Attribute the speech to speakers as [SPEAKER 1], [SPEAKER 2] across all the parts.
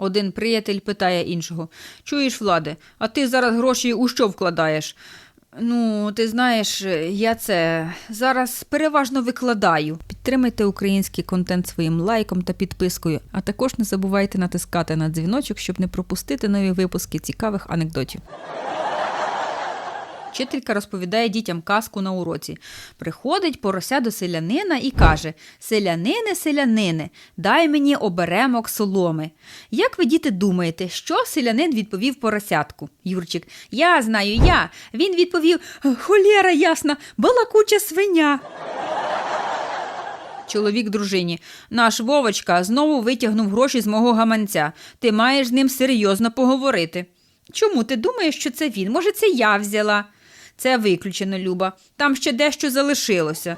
[SPEAKER 1] Один приятель питає іншого: Чуєш, влади, а ти зараз гроші у що вкладаєш? Ну, ти знаєш, я це зараз переважно викладаю. Підтримайте український контент своїм лайком та підпискою, а також не забувайте натискати на дзвіночок, щоб не пропустити нові випуски цікавих анекдотів. Вчителька розповідає дітям казку на уроці. Приходить порося до селянина і каже: Селянине, селянине, дай мені оберемок соломи. Як ви, діти, думаєте, що селянин відповів поросятку? Юрчик, я знаю, я. Він відповів: Холєра ясна, балакуча свиня. Чоловік дружині. Наш Вовочка знову витягнув гроші з мого гаманця. Ти маєш з ним серйозно поговорити. Чому ти думаєш, що це він? Може, це я взяла? Це виключено, Люба. Там ще дещо залишилося.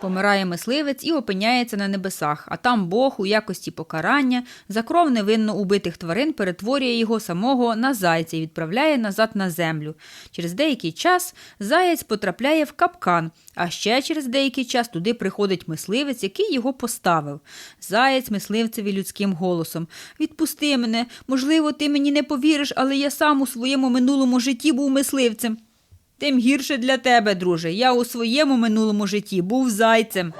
[SPEAKER 1] Помирає мисливець і опиняється на небесах, а там Бог у якості покарання за кров невинно убитих тварин перетворює його самого на зайця і відправляє назад на землю. Через деякий час заєць потрапляє в капкан, а ще через деякий час туди приходить мисливець, який його поставив. Заєць мисливцеві людським голосом: Відпусти мене, можливо, ти мені не повіриш, але я сам у своєму минулому житті був мисливцем. Тим гірше для тебе, друже. Я у своєму минулому житті був зайцем.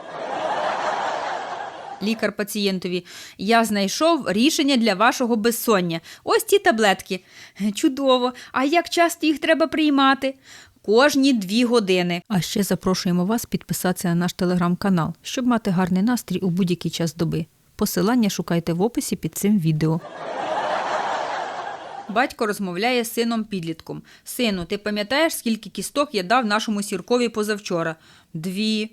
[SPEAKER 1] Лікар пацієнтові. Я знайшов рішення для вашого безсоння. Ось ці таблетки. Чудово. А як часто їх треба приймати? Кожні дві години. А ще запрошуємо вас підписатися на наш телеграм-канал, щоб мати гарний настрій у будь-який час доби. Посилання шукайте в описі під цим відео. Батько розмовляє з сином підлітком. Сину, ти пам'ятаєш, скільки кісток я дав нашому сіркові позавчора? Дві.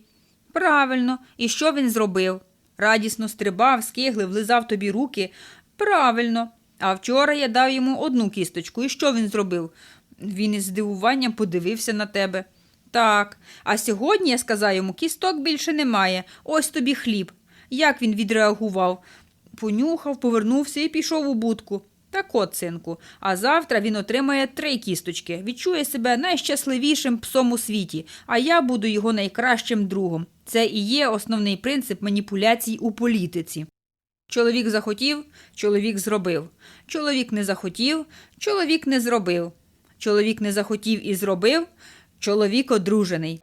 [SPEAKER 1] Правильно. І що він зробив? Радісно стрибав, скиглив, лизав тобі руки. Правильно. А вчора я дав йому одну кісточку. І що він зробив? Він із здивуванням подивився на тебе. Так. А сьогодні я сказав йому, кісток більше немає. Ось тобі хліб. Як він відреагував? Понюхав, повернувся і пішов у будку. Так от, синку, а завтра він отримає три кісточки, відчує себе найщасливішим псом у світі, а я буду його найкращим другом. Це і є основний принцип маніпуляцій у політиці. Чоловік захотів, чоловік зробив. Чоловік не захотів, чоловік не зробив. Чоловік не захотів і зробив, чоловік одружений.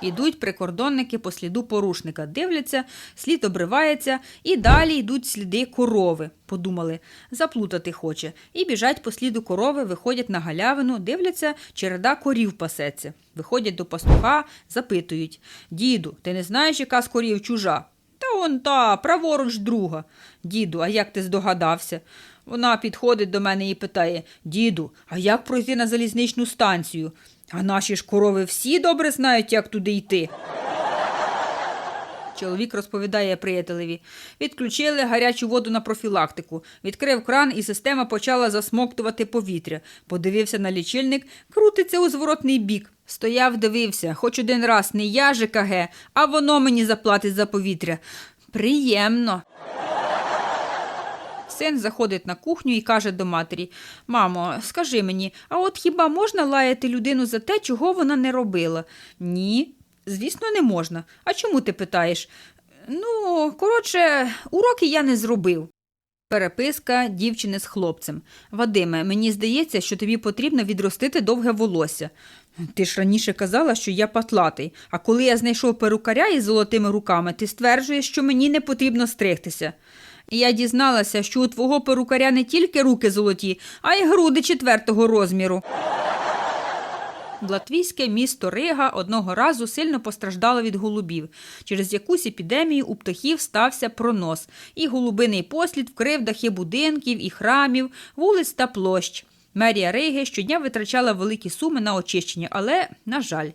[SPEAKER 1] Ідуть прикордонники по сліду порушника, дивляться, слід обривається, і далі йдуть сліди корови. Подумали, заплутати хоче. І біжать по сліду корови, виходять на галявину, дивляться, череда корів пасеться. Виходять до пастуха, запитують Діду, ти не знаєш, яка з корів чужа? Та он та, праворуч друга. Діду, а як ти здогадався? Вона підходить до мене і питає Діду, а як пройти на залізничну станцію? А наші ж корови всі добре знають, як туди йти. Чоловік розповідає приятелеві. Відключили гарячу воду на профілактику. Відкрив кран, і система почала засмоктувати повітря. Подивився на лічильник, крутиться у зворотний бік. Стояв, дивився, хоч один раз не я ЖКГ, а воно мені заплатить за повітря. Приємно. Син заходить на кухню і каже до матері: Мамо, скажи мені, а от хіба можна лаяти людину за те, чого вона не робила? Ні, звісно, не можна. А чому ти питаєш? Ну, коротше, уроки я не зробив. Переписка дівчини з хлопцем. Вадиме, мені здається, що тобі потрібно відростити довге волосся. Ти ж раніше казала, що я патлатий, а коли я знайшов перукаря із золотими руками, ти стверджуєш, що мені не потрібно стригтися. Я дізналася, що у твого перукаря не тільки руки золоті, а й груди четвертого розміру. Латвійське місто Рига одного разу сильно постраждало від голубів. Через якусь епідемію у птахів стався пронос, і голубиний послід вкрив дахи будинків і храмів, вулиць та площ. Мерія Риги щодня витрачала великі суми на очищення, але, на жаль,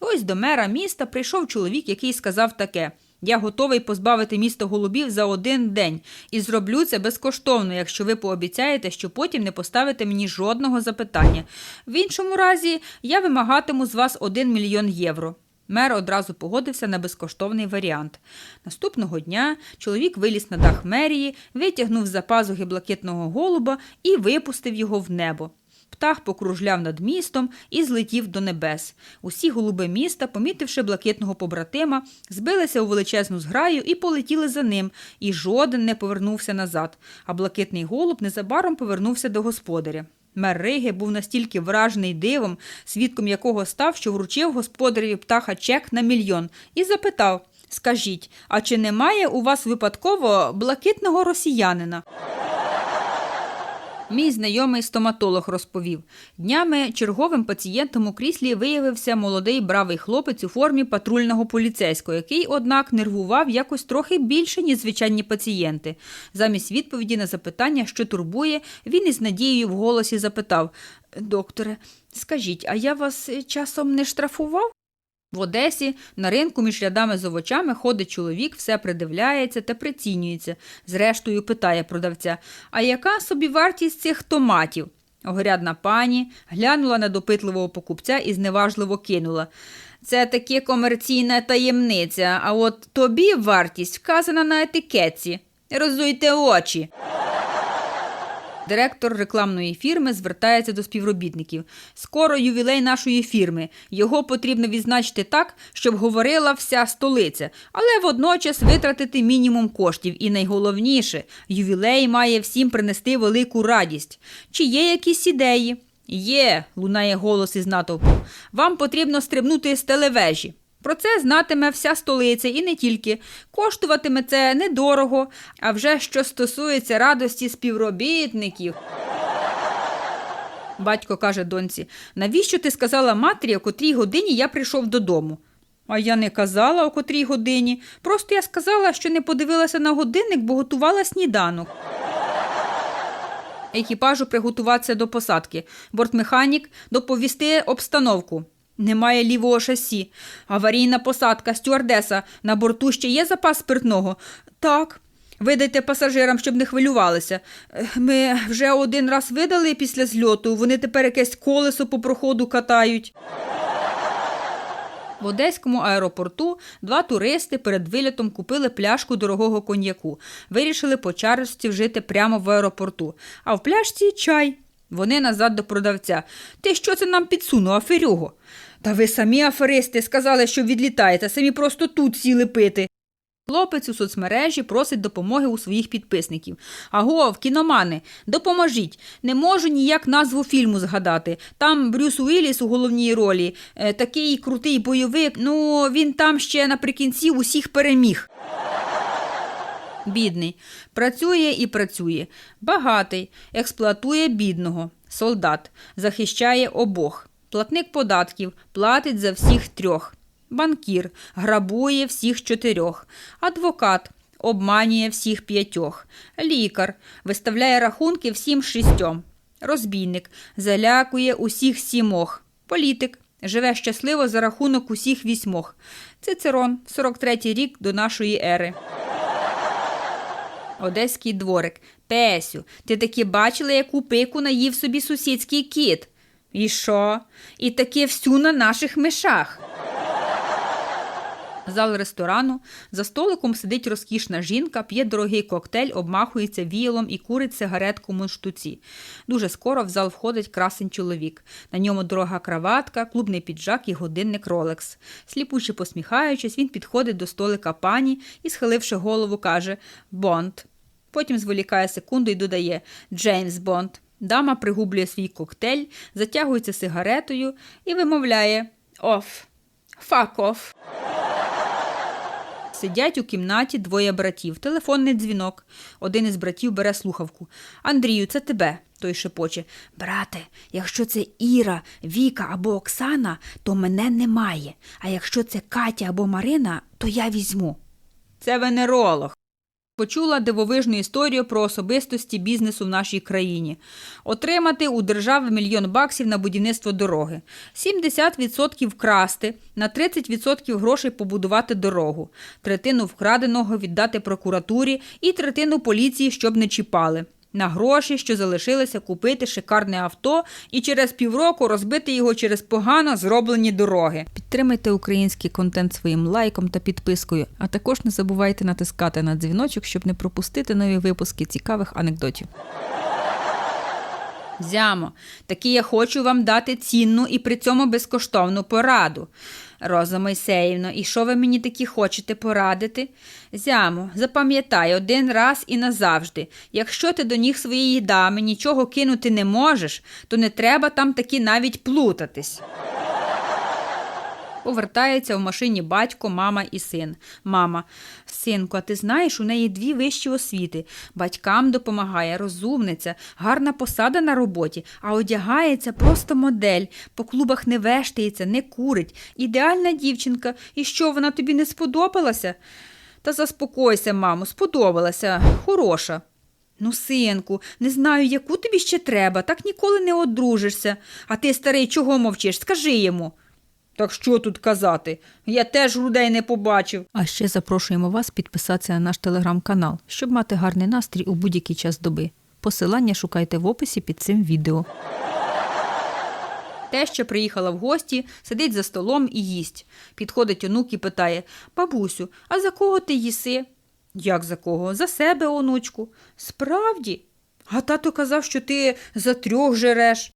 [SPEAKER 1] ось до мера міста прийшов чоловік, який сказав таке. Я готовий позбавити місто голубів за один день і зроблю це безкоштовно, якщо ви пообіцяєте, що потім не поставите мені жодного запитання. В іншому разі я вимагатиму з вас один мільйон євро. Мер одразу погодився на безкоштовний варіант. Наступного дня чоловік виліз на дах мерії, витягнув з-за пазухи блакитного голуба і випустив його в небо. Птах покружляв над містом і злетів до небес. Усі голуби міста, помітивши блакитного побратима, збилися у величезну зграю і полетіли за ним, і жоден не повернувся назад. А блакитний голуб незабаром повернувся до господаря. Мер Риги був настільки вражений дивом, свідком якого став, що вручив господареві птаха чек на мільйон, і запитав: Скажіть, а чи немає у вас випадково блакитного росіянина? Мій знайомий стоматолог розповів. Днями черговим пацієнтом у кріслі виявився молодий бравий хлопець у формі патрульного поліцейського, який, однак, нервував якось трохи більше, ніж звичайні пацієнти. Замість відповіді на запитання, що турбує, він із надією в голосі запитав: Докторе, скажіть, а я вас е, часом не штрафував? В Одесі на ринку між рядами з овочами ходить чоловік, все придивляється та прицінюється. Зрештою, питає продавця: А яка собі вартість цих томатів? Огрядна пані глянула на допитливого покупця і зневажливо кинула. Це таки комерційна таємниця, а от тобі вартість вказана на етикетці. Розуйте очі. Директор рекламної фірми звертається до співробітників. Скоро ювілей нашої фірми. Його потрібно відзначити так, щоб говорила вся столиця, але водночас витратити мінімум коштів. І найголовніше, ювілей має всім принести велику радість. Чи є якісь ідеї? Є, лунає голос із натовпу. Вам потрібно стрибнути з телевежі. Про це знатиме вся столиця і не тільки. Коштуватиме це недорого, а вже що стосується радості співробітників. Батько каже доньці: навіщо ти сказала матері, о котрій годині я прийшов додому? А я не казала, о котрій годині. Просто я сказала, що не подивилася на годинник, бо готувала сніданок. Екіпажу приготуватися до посадки. Бортмеханік доповісти обстановку. Немає лівого шасі. Аварійна посадка, стюардеса. На борту ще є запас спиртного? Так. Видайте пасажирам, щоб не хвилювалися. Е, Ми вже один раз видали після зльоту. Вони тепер якесь колесо по проходу катають. В Одеському аеропорту два туристи перед вилітом купили пляшку дорогого коньяку. Вирішили по чарочці вжити прямо в аеропорту. А в пляшці чай. Вони назад до продавця. Ти що це нам підсунув, аферюго? Та ви самі аферисти сказали, що відлітаєте, самі просто тут сіли пити. Хлопець у соцмережі просить допомоги у своїх підписників. Агов, кіномани, допоможіть. Не можу ніяк назву фільму згадати. Там Брюс Уілліс у головній ролі. Е, такий крутий бойовик. Ну, він там ще наприкінці усіх переміг. Бідний. Працює і працює. Багатий. Експлуатує бідного. Солдат. Захищає обох. Платник податків. Платить за всіх трьох. Банкір. Грабує всіх чотирьох. Адвокат. Обманює всіх п'ятьох. Лікар. Виставляє рахунки всім шістьом. Розбійник. Залякує усіх сімох. Політик. Живе щасливо за рахунок усіх вісьмох. Цицерон, 43-й рік до нашої ери. Одеський дворик. Песю, ти таки бачила, яку пику наїв собі сусідський кіт? І що? І таки всю на наших мишах. Зал ресторану. За столиком сидить розкішна жінка, п'є дорогий коктейль, обмахується віялом і курить сигаретку мундштуці. Дуже скоро в зал входить красень чоловік. На ньому дорога краватка, клубний піджак і годинник Ролекс. Сліпуче посміхаючись, він підходить до столика пані і, схиливши голову, каже Бонд. Потім зволікає секунду і додає Джеймс Бонд. Дама пригублює свій коктейль, затягується сигаретою і вимовляє Оф. Фак оф. Сидять у кімнаті двоє братів. Телефонний дзвінок. Один із братів бере слухавку. Андрію, це тебе. Той шепоче. Брате, якщо це Іра, Віка або Оксана, то мене немає. А якщо це Катя або Марина, то я візьму. Це венеролог. Почула дивовижну історію про особистості бізнесу в нашій країні. Отримати у держави мільйон баксів на будівництво дороги, 70% вкрасти, на 30% грошей побудувати дорогу, третину вкраденого віддати прокуратурі і третину поліції, щоб не чіпали. На гроші, що залишилися купити шикарне авто і через півроку розбити його через погано зроблені дороги. Підтримайте український контент своїм лайком та підпискою, а також не забувайте натискати на дзвіночок, щоб не пропустити нові випуски цікавих анекдотів. Зямо, таки я хочу вам дати цінну і при цьому безкоштовну пораду. Роза Мойсеївна, і що ви мені такі хочете порадити? Зямо, запам'ятай один раз і назавжди. Якщо ти до ніг своєї дами нічого кинути не можеш, то не треба там таки навіть плутатись. Повертається в машині батько, мама і син. Мама, синку, а ти знаєш, у неї дві вищі освіти. Батькам допомагає, розумниця, гарна посада на роботі, а одягається просто модель. По клубах не вештається, не курить. Ідеальна дівчинка. І що, вона тобі не сподобалася? Та заспокойся, мамо, сподобалася. Хороша. Ну, синку, не знаю, яку тобі ще треба, так ніколи не одружишся. А ти, старий, чого мовчиш? Скажи йому. Так що тут казати? Я теж грудей не побачив. А ще запрошуємо вас підписатися на наш телеграм-канал, щоб мати гарний настрій у будь-який час доби. Посилання шукайте в описі під цим відео. Теща приїхала в гості, сидить за столом і їсть. Підходить онук і питає Бабусю, а за кого ти їси? Як за кого? За себе, онучку. Справді? А тато казав, що ти за трьох жереш.